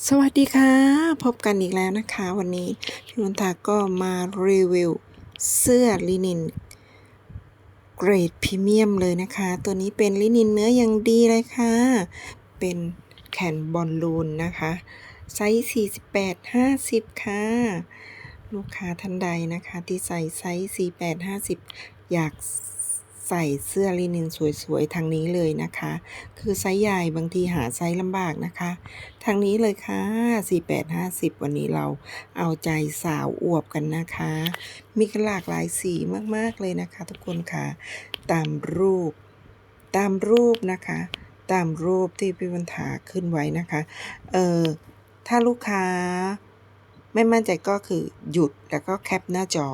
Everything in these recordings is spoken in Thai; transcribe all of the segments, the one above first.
สวัสดีค่ะ พบกันอีกแล้วนะคะ วันนี้พี่วันทาก็มารีวิวเสื้อลินิน เกรดพรีเมียมเลยนะคะ ตัวนี้เป็นลินินเนื้ออย่างดีเลยค่ะ เป็นแขนบอลลูนนะคะไซส์48 50 ค่ะ ลูกค้าท่านใดนะคะที่ใส่ไซส์48 50 อยาก ใส่เสื้อลินินสวยๆทางนี้เลยนะคะ คือไซส์ใหญ่บางทีหาไซส์ลำบากนะคะ ทางนี้เลยค่ะ 4850 วันนี้เราเอาใจสาวอวบกันนะคะ มีกหลากหลายสีมากๆเลยนะคะ ทุกคนค่ะ ตามรูป ตามรูปนะคะ ตามรูปที่พี่บรรทาขึ้นไว้นะคะ เออถ้าลูกค้าไม่มั่นใจก็คือหยุดแล้วก็แคปหน้าจอ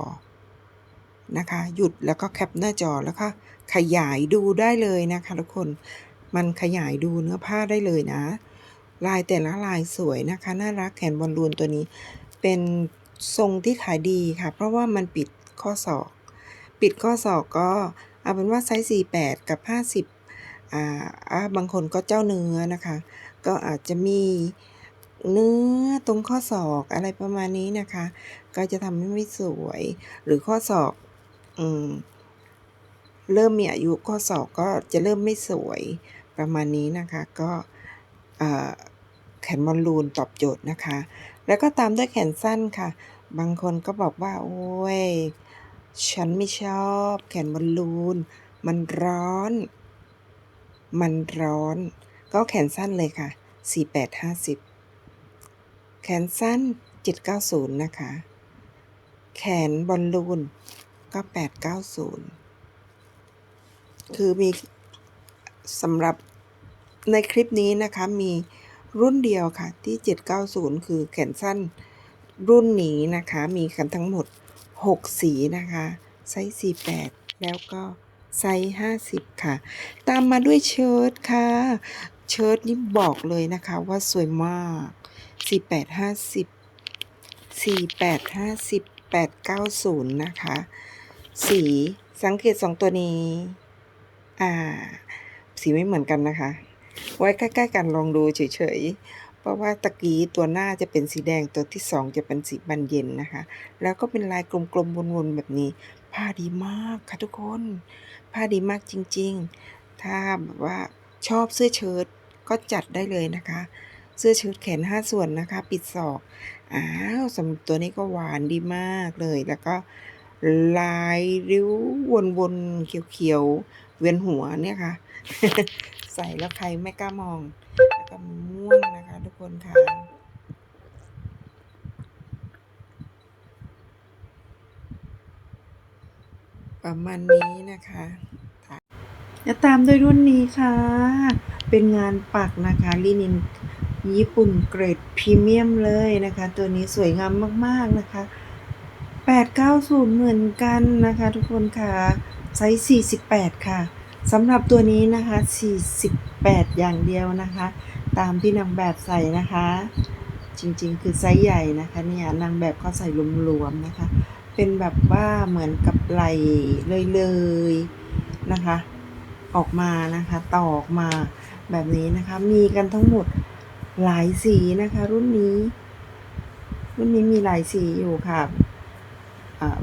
นะคะ หยุดแล้วก็แคปหน้าจอแล้วก็ขยายดูได้เลยนะคะทุกคนมันขยายดูเนื้อผ้าได้เลยนะ ลายแต่ละลายสวยนะคะ น่ารักแขนบอลลูนตัวนี้ เป็นทรงที่ขายดีค่ะ เพราะว่ามันปิดข้อศอก ปิดข้อศอกก็เอาเป็นว่าไซส์ 48 กับ 50อ่าอ่าบางคนก็เจ้าเนื้อนะคะ ก็อาจจะมีเนื้อตรงข้อศอกอะไรประมาณนี้นะคะ ก็จะทำให้ไม่สวย หรือข้อศอก เริ่มมีอายุข้อศอกก็จะเริ่มไม่สวยประมาณนี้นะคะก็แขนบอลลูนตอบโจทย์นะคะ แล้วก็ตามด้วยแขนสั้นค่ะ บางคนก็บอกว่า โอ้ย ฉันไม่ชอบแขนบอลลูน มันร้อน มันร้อน ก็แขนสั้นเลยค่ะ 4850 แขนสั้น 790 นะคะ แขนบอลลูน ก็890คือมีสำหรับในคลิปนี้นะคะมีรุ่นเดียวค่ะที่ 790 คือแขนสั้นรุ่นนี้นะคะ มีกันทั้งหมด 6 สีนะคะไซส์48 แล้วก็ไซส์50 ค่ะ ตามมาด้วยเชิ้ตค่ะ เชิ้ตนี่บอกเลยนะคะว่าสวยมาก 4850 4850 890 นะคะ สี สังเกตสองตัวนี้ อ่า สีไม่เหมือนกันนะคะ ไว้ใกล้ๆกันลองดูเฉยๆ เพราะว่าตะกี้ตัวหน้าจะเป็นสีแดงตัวที่สองจะเป็นสีบานเย็นนะคะ แล้วก็เป็นลายกลมๆวนๆแบบนี้ ผ้าดีมากค่ะทุกคน ผ้าดีมากจริงๆ ถ้าแบบว่าชอบเสื้อเชิ้ตก็จัดได้เลยนะคะ เสื้อเชิ้ตแขนห้าส่วนนะคะ ปิดศอก อ้าวสำหรับตัวนี้ก็หวานดีมากเลยแล้วก็ ลายริ้ววนๆเขียวๆเวียนหัวเนี่ยค่ะ ใส่แล้วใครไม่กล้ามอง แล้วก็ม่วงนะคะ ทุกคนค่ะประมาณนี้นะคะจะตามด้วยรุ่นนี้ค่ะ เป็นงานปักนะคะลินินญี่ปุ่นเกรดพรีเมียมเลยนะคะ ตัวนี้สวยงามมากๆนะคะ 890 เหมือนกันนะคะ ทุกคนค่ะไซส์48 ค่ะสำหรับตัวนี้นะคะ 48 อย่างเดียวนะคะ ตามที่นางแบบใส่นะคะ จริงๆ คือไซส์ใหญ่นะคะเนี่ยนางแบบเขาใส่รวมๆนะคะ เป็นแบบว่าเหมือนกับไหลเลยๆนะคะ ออกมานะคะต่อออกมาแบบนี้นะคะ มีกันทั้งหมดหลายสีนะคะ รุ่นนี้ รุ่นนี้มีหลายสีอยู่ค่ะ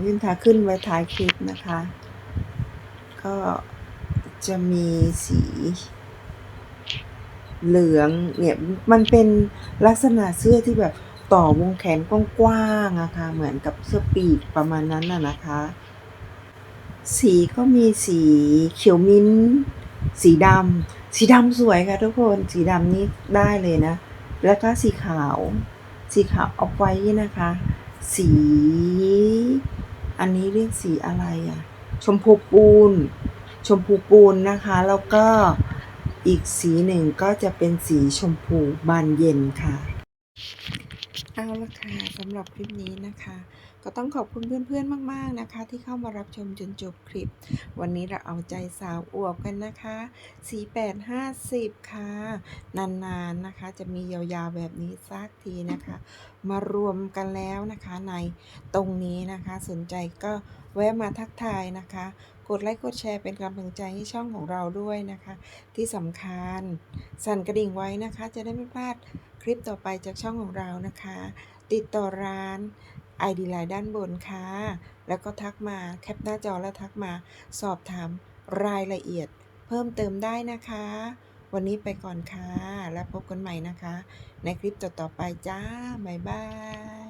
วินทาขึ้นไว้ท้ายคลิปนะคะ ก็จะมีสีเหลืองเนี่ยมันเป็นลักษณะเสื้อที่แบบต่อวงแขนกว้างๆอะค่ะเหมือนกับเสื้อปีกประมาณนั้นน่ะนะคะ สีก็มีสีเขียวมิ้น สีดำสีดำสวยค่ะทุกคนสีดำนี่ได้เลยนะ แล้วก็สีขาว สีขาวเอาไว้นะคะ สี เรียกสีอะไรอะชมพูปูน ชมพูปูนนะคะ แล้วก็อีกสีหนึ่งก็จะเป็นสีชมพูบานเย็นค่ะ เอาละค่ะสำหรับคลิปนี้นะคะ ก็ต้องขอบคุณเพื่อนๆมากๆนะคะ ที่เข้ามารับชมจนจบคลิป วันนี้เราเอาใจสาวอวบกันนะคะ4850 ค่ะ นานๆนะคะ จะมียาวๆแบบนี้สักทีนะคะ มารวมกันแล้วนะคะในตรงนี้นะคะ สนใจก็แวะมาทักทายนะคะ กดไลค์กดแชร์เป็นกำลังใจให้ช่องของเราด้วยนะคะ ที่สำคัญ สั่นกระดิ่งไว้นะคะ จะได้ไม่พลาดคลิปต่อไปจากช่องของเรานะคะ ติดต่อร้าน ID Line ด้านบนค่ะ แล้วก็ทักมาแคปหน้าจอแล้วทักมา สอบถามรายละเอียด เพิ่มเติมได้นะคะ วันนี้ไปก่อนค่ะ แล้วพบกันใหม่นะคะ ในคลิปต่อๆไปจ้า บ๊ายบาย